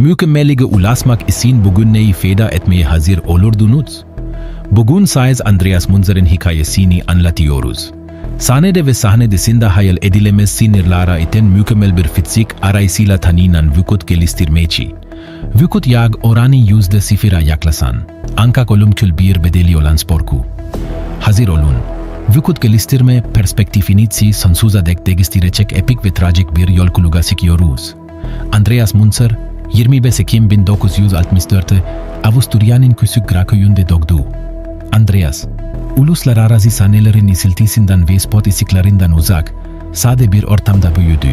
Mükemmelige ulaşmak için bugün neyi feda etmeye hazır olurdunuz? Bugün Sayız Andreas Munzer'in hikayesini anlatıyoruz. Sahnede ve sahnedesinde hayal edilemez sinirlara iten mükemmel bir fizik arayısıyla tanınan vücut geliştirmeci. Vücut yağ oranı yüzde sıfıra yaklaşan, ancak ölümcül bir bedeli olan sporku. Hazır olun. Vücut geliştirme perspektifini sonsuza dek değiştirecek epik ve trajik bir yolculuğa çıkıyoruz. Andreas Munzer, 25 Ekim 1964 Avusturya'nın küçük Graköy'ünde doğdu. Andreas, uluslararası sahnelerin isiltisinden ve spot isiklerinden uzak, sade bir ortamda büyüdü.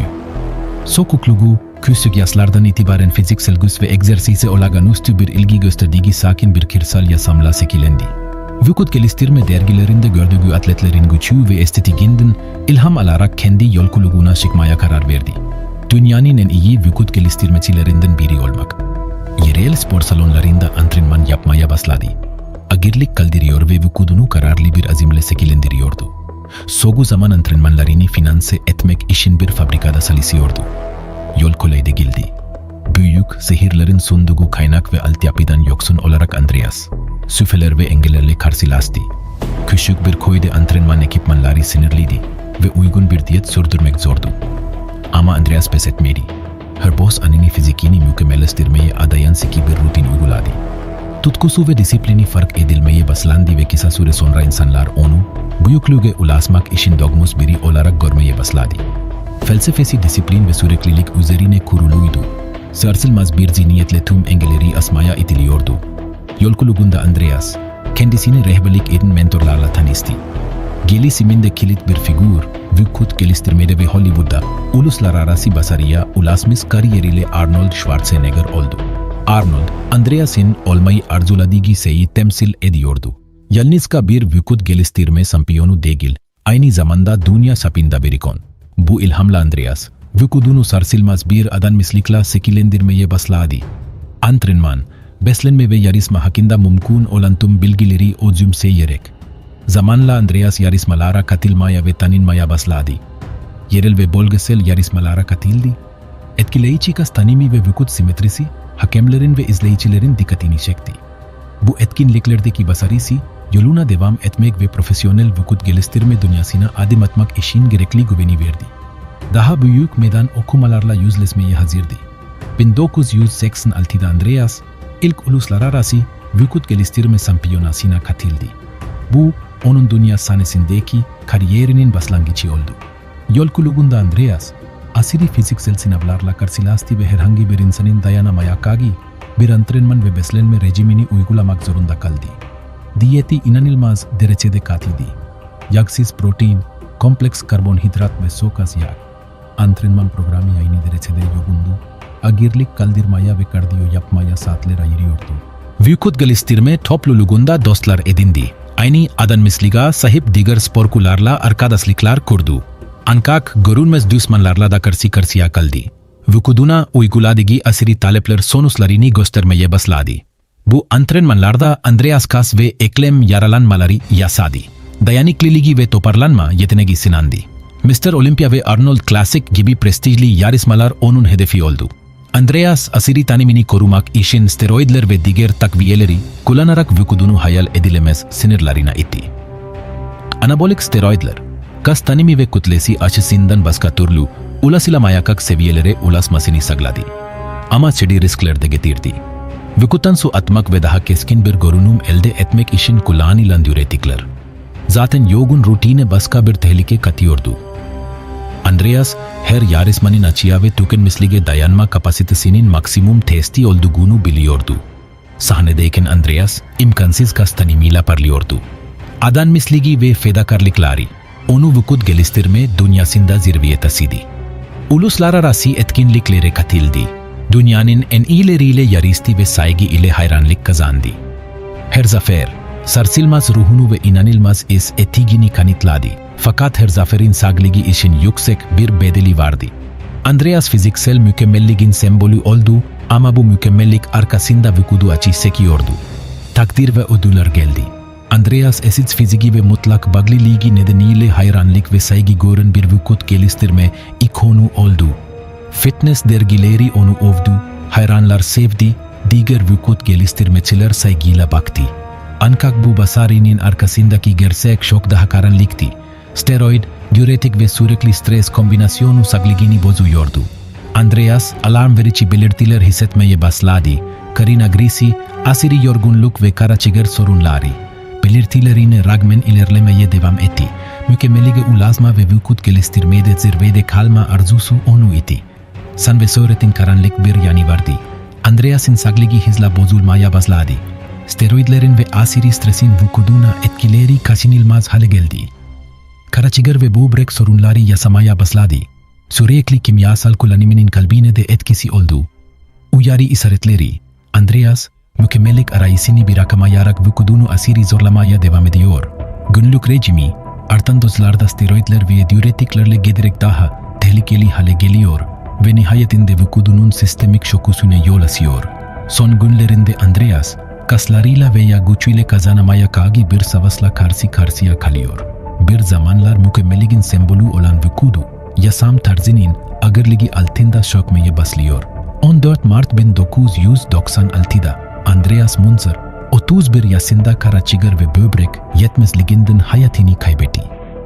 Sokukluğu, küçük yaşlardan itibaren fiziksel güç ve egzersize olağanüstü bir ilgi gösterdiği sakin bir kırsal yaşamla şekillendi. Vücut geliştirme dergilerinde gördüğü atletlerin gücü ve estetiğinden ilham alarak kendi yolculuğuna çıkmaya karar verdi. Dünyanın en iyi vücut geliştirmecilerinden biri olmak. Yerel spor salonlarında antrenman yapmaya başladı. Agirlik kaldırıyor ve vücudunu kararlı bir azimle şekillendiriyordu. Soğuk zaman antrenmanlarını finanse etmek için bir fabrikada çalışıyordu. Yol kolay değildi. Büyük zehirlerin sunduğu kaynak ve altyapıdan yoksun olarak Andreas, süfeler ve engellerle karşılaştı. Küçük bir köyde antrenman ekipmanları sınırlıydı ve uygun bir diyet sürdürmek zordu. Ama Andreas pes etmedi. Her anini fizikini mükemmelleştirmeye adayan seki bir rutin uyguladı. Tutkusu ve disiplini fark edilmeye başlandı ve kısa süre sonra insanlar onu büyüklüğe ulaşmak için dogmus biri olarak görmeye başladı. Felsefesi disiplin ve süreklilik üzerine kuruluydu. Sarsılmaz bir zihniyetle tüm engelleri asmaya itiliyordu. Yolculuğunda Andreas, kendisini rehberlik eden mentorlarla tanıştı. Gelişiminde kilit bir figür, vücut geliştirmede ve Hollywood'da uluslararası başarıya ulaşmış kariyeriyle Arnold Schwarzenegger oldu. Arnold, Andreas'in olmayı arzuladığı şeyi temsil ediyordu. Yalnızca bir vücut geliştirme şampiyonu değil, aynı zamanda dünya çapında bir ikon. Bu ilhamla Andreas, vücudunu sarsılmaz bir adanmışlıkla şekillendirmeye başladı. Antrenman, beslenme ve yarışma hakkında mümkün olan tüm bilgileri özümseyerek. Zamanla Andreas yarışmalara katılmaya ve tanınmaya başladı. Yerel ve bölgesel yarışmalara katıldı. Etkileyici kas tanimi ve vücut simetrisi, hakemlerin ve izleyicilerin dikkatini çekti. Bu etkinliklerdeki başarısı, yoluna devam etmek ve profesyonel vücut geliştirme dünyasına adım atmak için gerekli güveni verdi. Daha büyük meydan okumalarla yüzleşmeye hazırdı. 1986'da Andreas, ilk uluslararası vücut geliştirme şampiyonasına katıldı. Bu, onun dünya sahnesindeki kariyerinin başlangıcı oldu. Yolculuğunda Andreas, aşırı fiziksel sınavlarla karşılaştı ve herhangi bir insanın dayanamaya kagi bir antrenman ve beslenme rejimini uygulamak zorunda kaldı. Diyeti inanılmaz derecede katıydı. Yağsız protein, kompleks karbonhidrat ve çok az yağ. Antrenman programı aynı derecede yoğundu. Agirlik kaldırmaya ve kardiyo yapmaya saatler ayırıyordu. Vücut geliştirme topluluğunda dostlar edindi. Aynı adanmışlığa sahip diğer sporcularla arkadaşlıklar kurdu. Ancak görünmez düşmanlarla da karşı karşıya kaldı. Vücuduna uyguladığı aşırı talepler sonuçlarını göstermeye başladı. Bu antrenmanlarda Andreas kas ve eklem yaralanmaları yaşadı. Dayanıklılığı ve toparlanma yeteneği sınandı. Mr. Olympia ve Arnold Classic gibi prestijli yarışmalar onun hedefi oldu. Andreas aşırı tanımını korumak için steroidler ve diğer takviyeleri kullanarak vücudunu hayal edilemez sınırlarına itti. Anabolik steroidler, kas tanımı ve kütlesi açısından başka türlü ulaşılamayacak seviyelere ulaşmasını sağladı. Ama çeşitli riskler de getirdi. Vücuttan su atmak ve daha keskin bir görünüm elde etmek için kullanılan diüretikler. Zaten yoğun rutine başka bir tehlike katıyordu. Andreas her yarışmanın açığa ve tükenmişliğe dayanma kapasitesinin maksimum testi olduğunu biliyordu. Sahnedeyken Andreas imkansız kas tanımıyla parlıyordu. Adanmışlığı ve fedakarlıkları onu vücut geliştirme dünyasında zirveye taşıdı. Uluslararası etkinliklere katıldı. Dünyanın en iyileriyle yarıştı ve saygı ile hayranlık kazandı. Her zafer, sarsılmaz ruhunu ve inanılmaz is etiğini kanıtladı. Fakat her zaferin sağlığı için yüksek bir bedeli vardı. Andreas fiziksel mükemmelliğin sembolü oldu ama bu mükemmellik arkasında vücudu açı sekiyordu. Takdir ve ödüller geldi. Andreas eşit fiziki ve mutlak bağlılığı nedeniyle hayranlık ve saygı gören bir vücut geliştirme ikonu oldu. Fitness dergileri onu övdü, Hayranlar sevdi, diğer vücut geliştirmeciler saygıyla baktı. Ancak bu başarının arkasındaki gerçek çok daha karanlıktı. Steroid, diüretik ve sürekli stres kombinasyonu sağlığını bozuyordu. Andreas alarm verici belirtiler hissetmeye başladı. Karina Grisi, asiri yorgunluk ve karaciğer sorunları. Belirtilerine rağmen ilerlemeye devam etti. Mükemmelige ulaşma ve vücut geliştirmede zirvede kalma arzusu onu idi. San ve Söhret'in karanlık bir yanı vardı. Andreas'ın sağlığı hızla bozulmaya başladı. Steroidlerin ve asiri stresin vücuduna etkileri kaçınılmaz hale geldi. Karaciğer ve böbrek sorunları yaşamaya başladı. Sürekli kimyasal kullanımının kalbine de etkisi oldu. Uyarı işaretleri. Andreas, mükemmellik arayışını bırakamayarak vücudunu asiri zorlamaya devam ediyor. Günlük rejimi, artan dozlarda steroidler ve diüretiklerle giderek daha tehlikeli hale geliyor ve nihayetinde vücudunun sistemik şokusuna yol açıyor. Son günlerinde Andreas, kaslarıyla veya gücüyle kazanamaya kagi bir savaşla karşı karşıya kalıyor. Bir zamanlar mükemmelliğin sembolü olan vücudu, yaşam tarzının ağırlığı altında çökmeye başlıyor. 14 Mart 1996'da Andreas Munzer, 31 yaşında karaciğer ve böbrek yetmezliğinden hayatını kaybetti.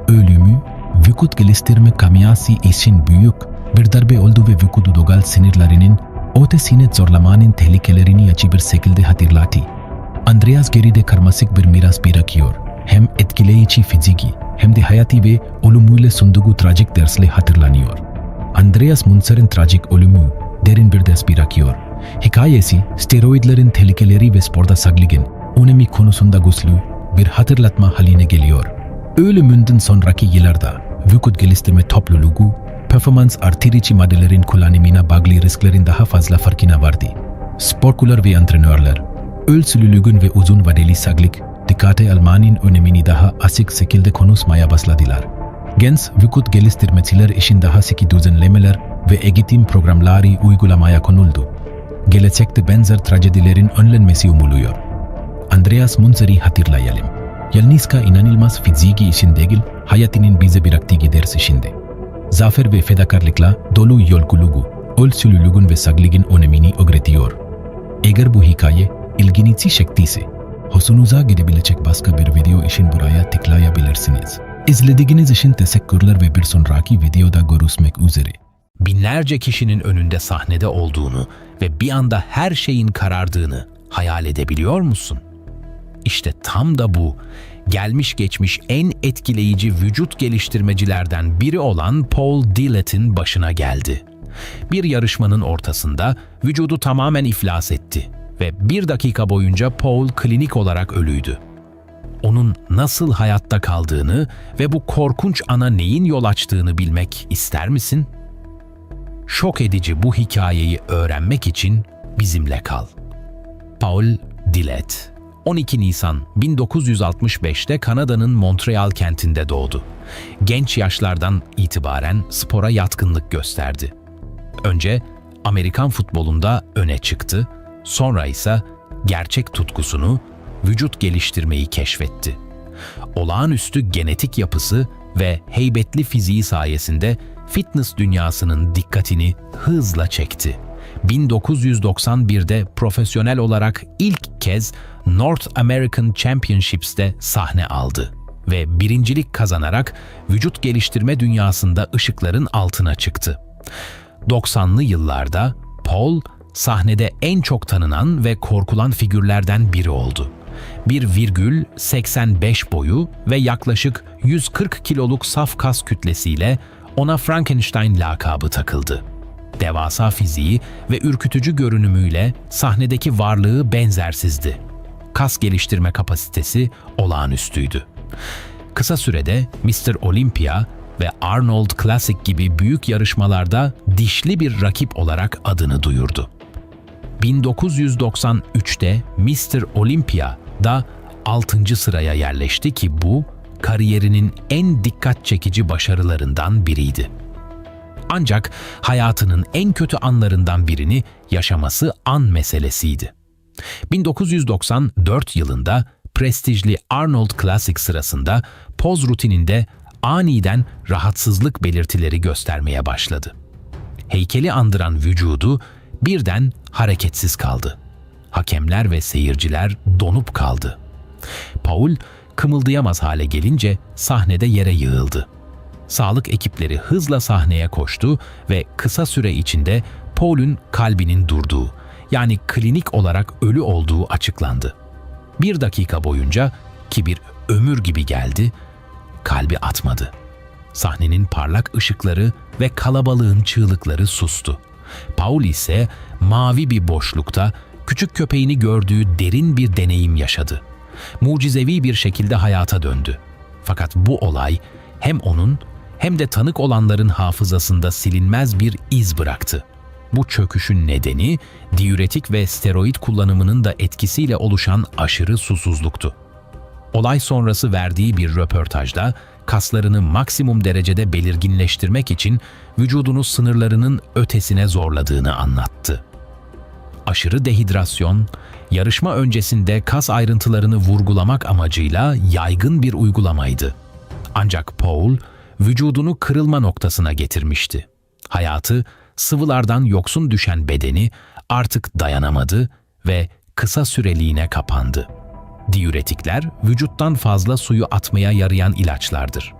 Ölümü, vücut geliştirme kaمیası için büyük bir darbe oldu ve vücudu dogal sinirlerinin ötesine zorlamanın tehlikelerini açı bir şekilde hatırlattı. Andreas geride karmaşık bir miras bırakıyor. Hem etkileyici fiziki hem de hayati ve ölümüyle sunduğu trajik dersle hatırlanıyor. Andreas Munzer'in trajik ölümü derin bir ders bırakıyor. Hikayesi steroidlerin tehlikeleri ve sporda sağlığın önemi konusunda güçlü bir hatırlatma haline geliyor. Ölümünden sonraki yıllarda vücut geliştirme topluluğu performans artırıcı maddelerin kullanımına bağlı risklerin daha fazla farkına vardı. Sporcular ve antrenörler, ölçülülüğün ve uzun vadeli sağlık, dikkate almanın önemini daha açık şekilde konuşmaya başladılar. Genç vücut geliştirmeciler için daha sıkı düzenlemeler ve eğitim programları uygulamaya konuldu. Gelecekte benzer trajedilerin önlenmesi umuluyor. Andreas Munzer'i hatırlayalım. Yalnızca inanılmaz fiziki için değil, hayatının bize bıraktığı ders içinde. Zafer ve fedakarlıkla dolu yolculuğu, ölçülülüğün ve sağlığın önemini öğretiyor. Eğer bu hikaye ilginizi çektiyse, hoşunuza gidebilecek başka bir video için buraya tıklayabilirsiniz. İzlediğiniz için teşekkürler ve bir sonraki videoda görüşmek üzere. binlerce kişinin önünde sahnede olduğunu ve bir anda her şeyin karardığını hayal edebiliyor musun? İşte tam da bu gelmiş geçmiş en etkileyici vücut geliştirmecilerden biri olan Paul Dillett'in başına geldi. Bir yarışmanın ortasında vücudu tamamen iflas etti ve bir dakika boyunca Paul klinik olarak ölüydü. Onun nasıl hayatta kaldığını ve bu korkunç ana neyin yol açtığını bilmek ister misin? Şok edici bu hikayeyi öğrenmek için bizimle kal. Paul Dillett 12 Nisan 1965'te Kanada'nın Montreal kentinde doğdu. Genç yaşlardan itibaren spora yatkınlık gösterdi. Önce Amerikan futbolunda öne çıktı, sonra ise gerçek tutkusunu vücut geliştirmeyi keşfetti. Olağanüstü genetik yapısı ve heybetli fiziği sayesinde fitness dünyasının dikkatini hızla çekti. 1991'de profesyonel olarak ilk kez North American Championships'te sahne aldı ve birincilik kazanarak vücut geliştirme dünyasında ışıkların altına çıktı. 90'lı yıllarda Paul sahnede en çok tanınan ve korkulan figürlerden biri oldu. 1,85 boyu ve yaklaşık 140 kiloluk saf kas kütlesiyle ona Frankenstein lakabı takıldı. Devasa fiziği ve ürkütücü görünümüyle sahnedeki varlığı benzersizdi. Kas geliştirme kapasitesi olağanüstüydü. Kısa sürede Mr. Olympia ve Arnold Classic gibi büyük yarışmalarda dişli bir rakip olarak adını duyurdu. 1993'te Mr. Olympia da 6. sıraya yerleşti ki bu kariyerinin en dikkat çekici başarılarından biriydi. Ancak hayatının en kötü anlarından birini yaşaması an meselesiydi. 1994 yılında prestijli Arnold Classic sırasında poz rutininde aniden rahatsızlık belirtileri göstermeye başladı. Heykeli andıran vücudu birden hareketsiz kaldı. Hakemler ve seyirciler donup kaldı. Paul kımıldayamaz hale gelince sahnede yere yığıldı. Sağlık ekipleri hızla sahneye koştu ve kısa süre içinde Paul'ün kalbinin durduğu, yani klinik olarak ölü olduğu açıklandı. Bir dakika boyunca ki bir ömür gibi geldi, kalbi atmadı. Sahnenin parlak ışıkları ve kalabalığın çığlıkları sustu. Paul ise mavi bir boşlukta küçük köpeğini gördüğü derin bir deneyim yaşadı. Mucizevi bir şekilde hayata döndü. Fakat bu olay hem onun hem de tanık olanların hafızasında silinmez bir iz bıraktı. Bu çöküşün nedeni diüretik ve steroid kullanımının da etkisiyle oluşan aşırı susuzluktu. Olay sonrası verdiği bir röportajda kaslarını maksimum derecede belirginleştirmek için vücudunu sınırlarının ötesine zorladığını anlattı. Aşırı dehidrasyon, yarışma öncesinde kas ayrıntılarını vurgulamak amacıyla yaygın bir uygulamaydı. Ancak Paul, vücudunu kırılma noktasına getirmişti. Hayatı, sıvılardan yoksun düşen bedeni artık dayanamadı ve kısa süreliğine kapandı. Diüretikler, vücuttan fazla suyu atmaya yarayan ilaçlardır.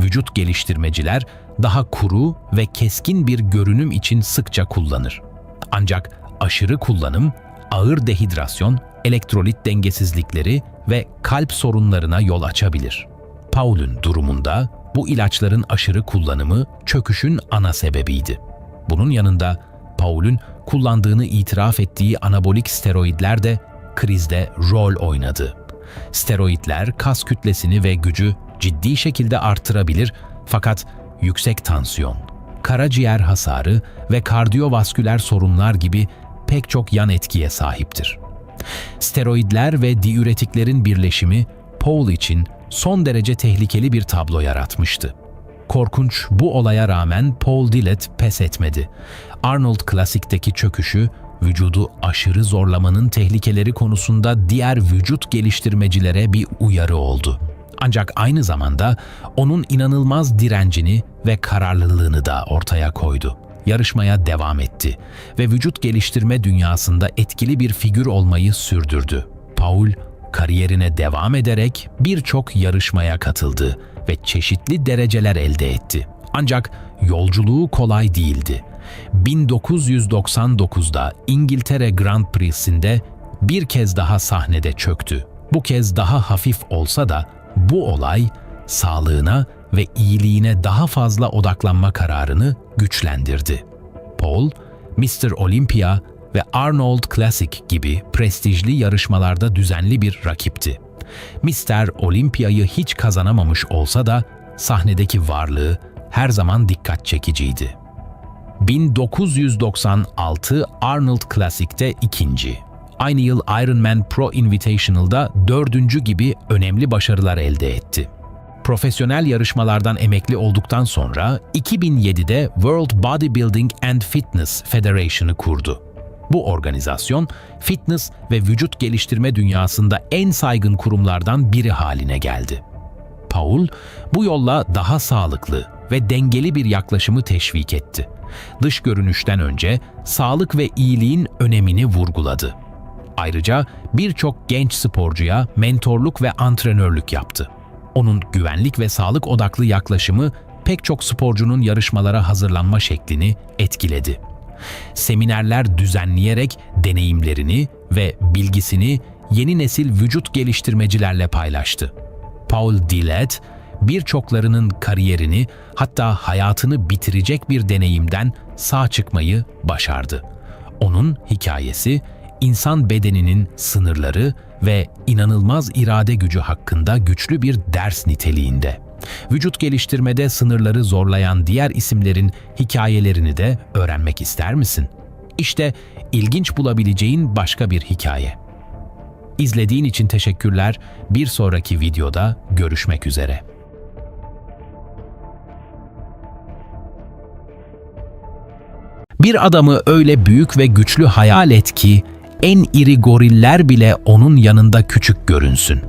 Vücut geliştirmeciler daha kuru ve keskin bir görünüm için sıkça kullanır. Ancak aşırı kullanım, ağır dehidrasyon, elektrolit dengesizlikleri ve kalp sorunlarına yol açabilir. Paul'ün durumunda bu ilaçların aşırı kullanımı çöküşün ana sebebiydi. Bunun yanında Paul'ün kullandığını itiraf ettiği anabolik steroidler de krizde rol oynadı. Steroidler kas kütlesini ve gücü ciddi şekilde artırabilir fakat yüksek tansiyon, karaciğer hasarı ve kardiyovasküler sorunlar gibi pek çok yan etkiye sahiptir. Steroidler ve diüretiklerin birleşimi Paul için son derece tehlikeli bir tablo yaratmıştı. Korkunç bu olaya rağmen Paul Dillett pes etmedi. Arnold Classic'teki çöküşü, vücudu aşırı zorlamanın tehlikeleri konusunda diğer vücut geliştirmecilere bir uyarı oldu. Ancak aynı zamanda onun inanılmaz direncini ve kararlılığını da ortaya koydu. Yarışmaya devam etti ve vücut geliştirme dünyasında etkili bir figür olmayı sürdürdü. Paul, kariyerine devam ederek birçok yarışmaya katıldı ve çeşitli dereceler elde etti. Ancak yolculuğu kolay değildi. 1999'da İngiltere Grand Prix'sinde bir kez daha sahnede çöktü. Bu kez daha hafif olsa da bu olay sağlığına ve iyiliğine daha fazla odaklanma kararını güçlendirdi. Paul, Mr. Olympia ve Arnold Classic gibi prestijli yarışmalarda düzenli bir rakipti. Mr. Olympia'yı hiç kazanamamış olsa da sahnedeki varlığı her zaman dikkat çekiciydi. 1996 Arnold Classic'te ikinci. Aynı yıl Ironman Pro Invitational'da dördüncü gibi önemli başarılar elde etti. Profesyonel yarışmalardan emekli olduktan sonra 2007'de World Bodybuilding and Fitness Federation'ı kurdu. Bu organizasyon, fitness ve vücut geliştirme dünyasında en saygın kurumlardan biri haline geldi. Paul, bu yolla daha sağlıklı ve dengeli bir yaklaşımı teşvik etti. Dış görünüşten önce sağlık ve iyiliğin önemini vurguladı. Ayrıca birçok genç sporcuya mentorluk ve antrenörlük yaptı. Onun güvenlik ve sağlık odaklı yaklaşımı pek çok sporcunun yarışmalara hazırlanma şeklini etkiledi. Seminerler düzenleyerek deneyimlerini ve bilgisini yeni nesil vücut geliştirmecilerle paylaştı. Paul Dillett, birçoklarının kariyerini hatta hayatını bitirecek bir deneyimden sağ çıkmayı başardı. Onun hikayesi insan bedeninin sınırları ve inanılmaz irade gücü hakkında güçlü bir ders niteliğinde. Vücut geliştirmede sınırları zorlayan diğer isimlerin hikayelerini de öğrenmek ister misin? İşte ilginç bulabileceğin başka bir hikaye. İzlediğin için teşekkürler. Bir sonraki videoda görüşmek üzere. Bir adamı öyle büyük ve güçlü hayal et ki en iri goriller bile onun yanında küçük görünsün.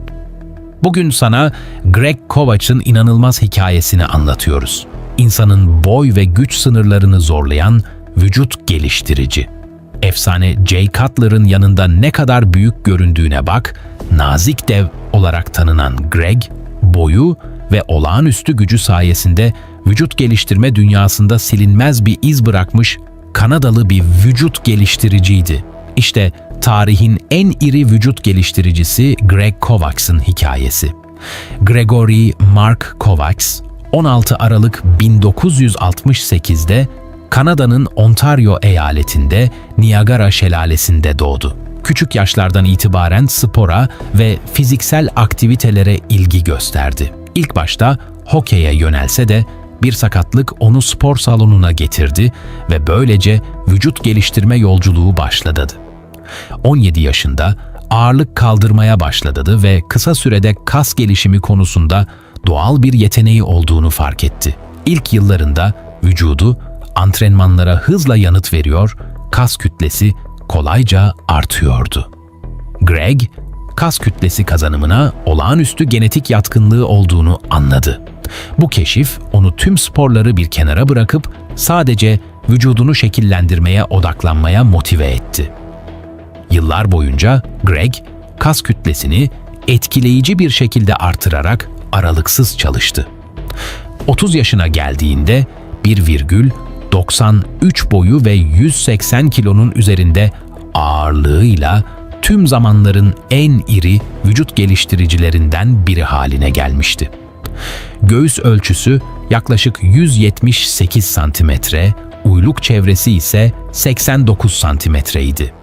Bugün sana Greg Kovach'ın inanılmaz hikayesini anlatıyoruz. İnsanın boy ve güç sınırlarını zorlayan vücut geliştirici. Efsane Jay Cutler'ın yanında ne kadar büyük göründüğüne bak, nazik dev olarak tanınan Greg, boyu ve olağanüstü gücü sayesinde vücut geliştirme dünyasında silinmez bir iz bırakmış Kanadalı bir vücut geliştiriciydi. İşte tarihin en iri vücut geliştiricisi Greg Kovacs'ın hikayesi. Gregory Mark Kovacs, 16 Aralık 1968'de Kanada'nın Ontario eyaletinde Niagara Şelalesi'nde doğdu. Küçük yaşlardan itibaren spora ve fiziksel aktivitelere ilgi gösterdi. İlk başta hokeye yönelse de bir sakatlık onu spor salonuna getirdi ve böylece vücut geliştirme yolculuğu başladı. 17 yaşında ağırlık kaldırmaya başladı ve kısa sürede kas gelişimi konusunda doğal bir yeteneği olduğunu fark etti. İlk yıllarında vücudu antrenmanlara hızla yanıt veriyor, kas kütlesi kolayca artıyordu. Greg, kas kütlesi kazanımına olağanüstü genetik yatkınlığı olduğunu anladı. Bu keşif onu tüm sporları bir kenara bırakıp sadece vücudunu şekillendirmeye odaklanmaya motive etti. Yıllar boyunca Greg kas kütlesini etkileyici bir şekilde artırarak aralıksız çalıştı. 30 yaşına geldiğinde 1,93 boyu ve 180 kilonun üzerinde ağırlığıyla tüm zamanların en iri vücut geliştiricilerinden biri haline gelmişti. Göğüs ölçüsü yaklaşık 178 santimetre, uyluk çevresi ise 89 santimetreydi.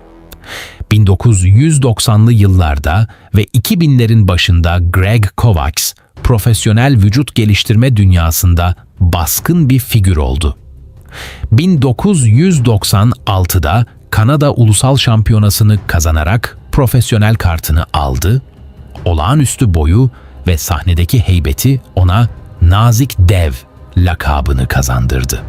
1990'lı yıllarda ve 2000'lerin başında Greg Kovacs, profesyonel vücut geliştirme dünyasında baskın bir figür oldu. 1996'da Kanada Ulusal Şampiyonası'nı kazanarak profesyonel kartını aldı. Olağanüstü boyu ve sahnedeki heybeti ona Nazik Dev lakabını kazandırdı.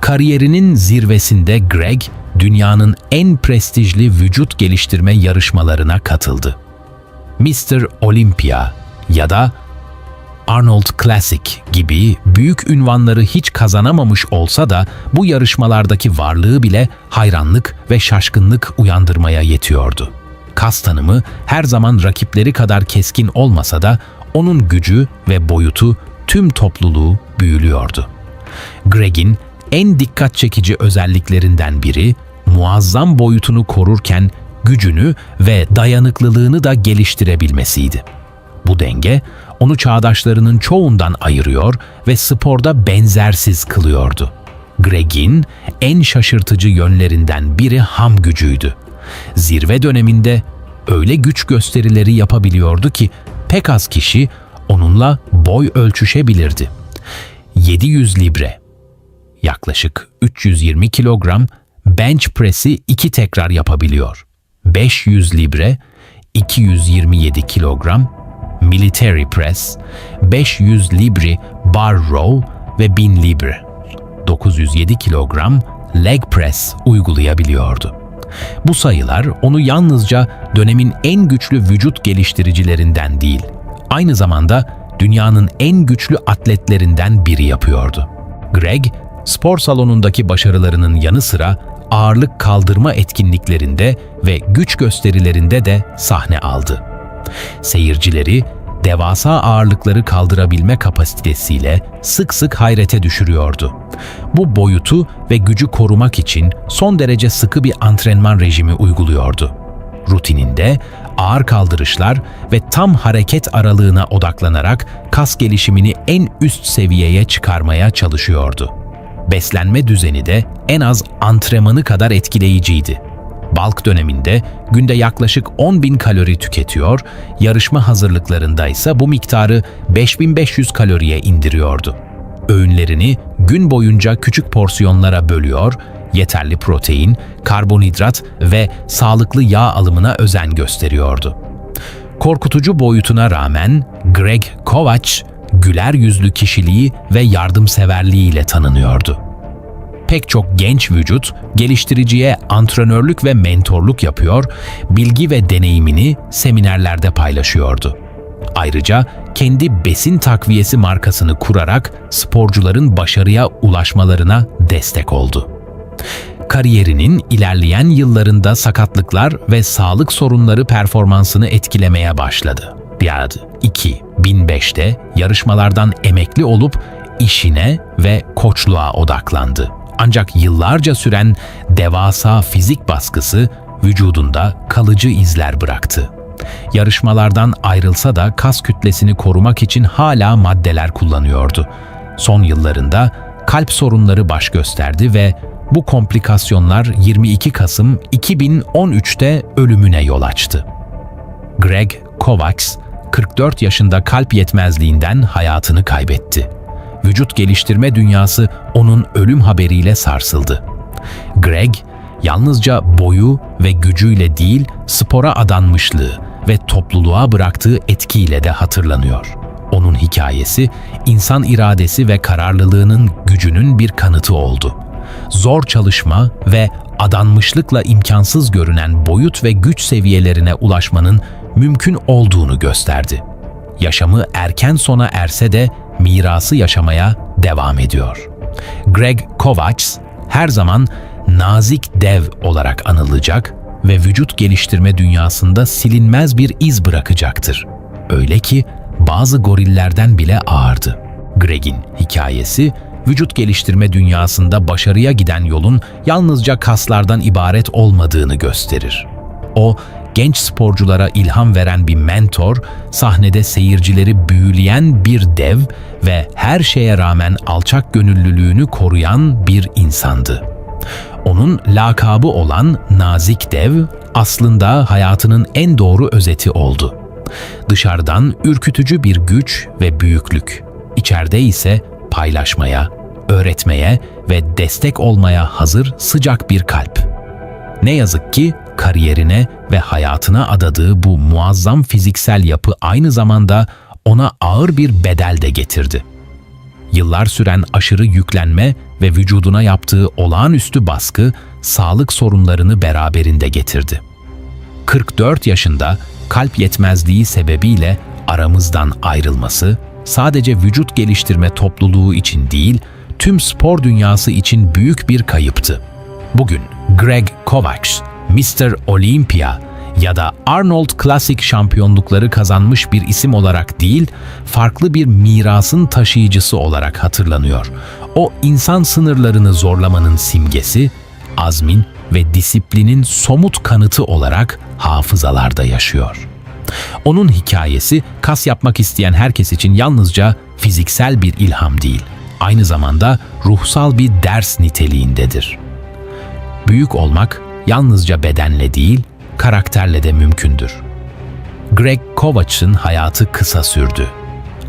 Kariyerinin zirvesinde Greg, dünyanın en prestijli vücut geliştirme yarışmalarına katıldı. Mr. Olympia ya da Arnold Classic gibi büyük ünvanları hiç kazanamamış olsa da bu yarışmalardaki varlığı bile hayranlık ve şaşkınlık uyandırmaya yetiyordu. Kas tanımı her zaman rakipleri kadar keskin olmasa da onun gücü ve boyutu tüm topluluğu büyülüyordu. Greg'in en dikkat çekici özelliklerinden biri muazzam boyutunu korurken gücünü ve dayanıklılığını da geliştirebilmesiydi. Bu denge onu çağdaşlarının çoğundan ayırıyor ve sporda benzersiz kılıyordu. Greg'in en şaşırtıcı yönlerinden biri ham gücüydü. Zirve döneminde öyle güç gösterileri yapabiliyordu ki pek az kişi onunla boy ölçüşebilirdi. 700 libre, yaklaşık 320 kilogram bench press'i iki tekrar yapabiliyor. 500 libre, 227 kilogram military press, 500 libri bar row ve 1000 libre, 907 kilogram leg press uygulayabiliyordu. Bu sayılar onu yalnızca dönemin en güçlü vücut geliştiricilerinden değil, aynı zamanda dünyanın en güçlü atletlerinden biri yapıyordu. Greg, spor salonundaki başarılarının yanı sıra ağırlık kaldırma etkinliklerinde ve güç gösterilerinde de sahne aldı. Seyircileri devasa ağırlıkları kaldırabilme kapasitesiyle sık sık hayrete düşürüyordu. Bu boyutu ve gücü korumak için son derece sıkı bir antrenman rejimi uyguluyordu. Rutininde ağır kaldırışlar ve tam hareket aralığına odaklanarak kas gelişimini en üst seviyeye çıkarmaya çalışıyordu. Beslenme düzeni de en az antrenmanı kadar etkileyiciydi. Balk döneminde günde yaklaşık 10 bin kalori tüketiyor, yarışma hazırlıklarında ise bu miktarı 5500 kaloriye indiriyordu. Öğünlerini gün boyunca küçük porsiyonlara bölüyor, yeterli protein, karbonhidrat ve sağlıklı yağ alımına özen gösteriyordu. Korkutucu boyutuna rağmen Greg Kovac, güler yüzlü kişiliği ve yardımseverliğiyle tanınıyordu pek çok genç vücut geliştiriciye antrenörlük ve mentorluk yapıyor, bilgi ve deneyimini seminerlerde paylaşıyordu. Ayrıca kendi besin takviyesi markasını kurarak sporcuların başarıya ulaşmalarına destek oldu. Kariyerinin ilerleyen yıllarında sakatlıklar ve sağlık sorunları performansını etkilemeye başladı. Riyad 2005'te yarışmalardan emekli olup işine ve koçluğa odaklandı. Ancak yıllarca süren devasa fizik baskısı vücudunda kalıcı izler bıraktı. Yarışmalardan ayrılsa da kas kütlesini korumak için hala maddeler kullanıyordu. Son yıllarında kalp sorunları baş gösterdi ve bu komplikasyonlar 22 Kasım 2013'te ölümüne yol açtı. Greg Kovacs, 44 yaşında kalp yetmezliğinden hayatını kaybetti. Vücut geliştirme dünyası onun ölüm haberiyle sarsıldı. Greg, yalnızca boyu ve gücüyle değil, spora adanmışlığı ve topluluğa bıraktığı etkiyle de hatırlanıyor. Onun hikayesi, insan iradesi ve kararlılığının gücünün bir kanıtı oldu. Zor çalışma ve adanmışlıkla imkansız görünen boyut ve güç seviyelerine ulaşmanın mümkün olduğunu gösterdi. Yaşamı erken sona erse de mirası yaşamaya devam ediyor. Greg Kovacs her zaman nazik dev olarak anılacak ve vücut geliştirme dünyasında silinmez bir iz bırakacaktır. Öyle ki bazı gorillerden bile ağırdı. Greg'in hikayesi vücut geliştirme dünyasında başarıya giden yolun yalnızca kaslardan ibaret olmadığını gösterir. O, genç sporculara ilham veren bir mentor, sahnede seyircileri büyüleyen bir dev ve her şeye rağmen alçak gönüllülüğünü koruyan bir insandı. Onun lakabı olan Nazik Dev aslında hayatının en doğru özeti oldu. Dışarıdan ürkütücü bir güç ve büyüklük, içeride ise paylaşmaya, öğretmeye ve destek olmaya hazır sıcak bir kalp. Ne yazık ki kariyerine ve hayatına adadığı bu muazzam fiziksel yapı aynı zamanda ona ağır bir bedel de getirdi. Yıllar süren aşırı yüklenme ve vücuduna yaptığı olağanüstü baskı sağlık sorunlarını beraberinde getirdi. 44 yaşında kalp yetmezliği sebebiyle aramızdan ayrılması sadece vücut geliştirme topluluğu için değil, tüm spor dünyası için büyük bir kayıptı. Bugün Greg Kovacs, Mr. Olympia ya da Arnold Classic şampiyonlukları kazanmış bir isim olarak değil, farklı bir mirasın taşıyıcısı olarak hatırlanıyor. O insan sınırlarını zorlamanın simgesi, azmin ve disiplinin somut kanıtı olarak hafızalarda yaşıyor. Onun hikayesi kas yapmak isteyen herkes için yalnızca fiziksel bir ilham değil, aynı zamanda ruhsal bir ders niteliğindedir. Büyük olmak yalnızca bedenle değil, karakterle de mümkündür. Greg Kovacs'ın hayatı kısa sürdü.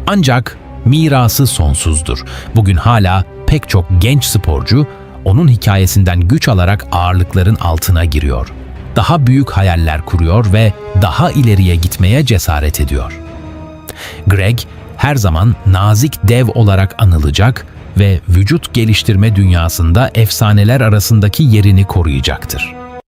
Ancak mirası sonsuzdur. Bugün hala pek çok genç sporcu onun hikayesinden güç alarak ağırlıkların altına giriyor. Daha büyük hayaller kuruyor ve daha ileriye gitmeye cesaret ediyor. Greg her zaman nazik dev olarak anılacak ve vücut geliştirme dünyasında efsaneler arasındaki yerini koruyacaktır.